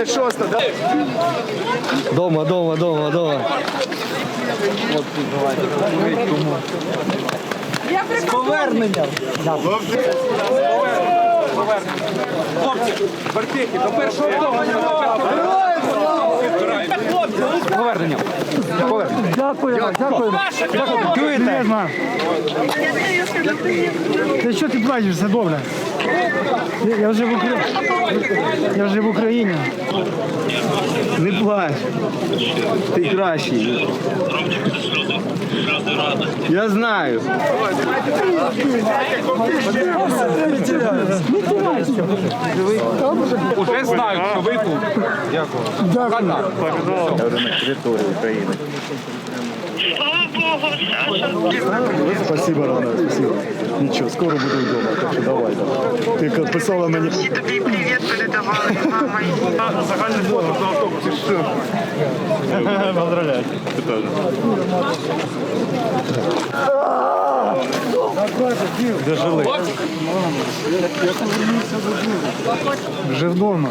36, да? Дома, дома, дома, дома. Повернення. Хлопці, бартики, до першого того. Повернення. Дякую, дякую. Чуєте? Ти що ти плачеш? Все добре. Я- Я вже в Україні. Я вже в Україні. Не плач. Ти кращий. Я знаю. Уже знають, що ви тут. Слава Богу, Саша. Спасибо, Рана, спасибо. Нічого, скоро буду вдома, так що давай. давай. Ти писала мені. Всі тобі привіт передавали з мамою. Фото на автобусі. Поздравляю. Де жили? Вже вдома.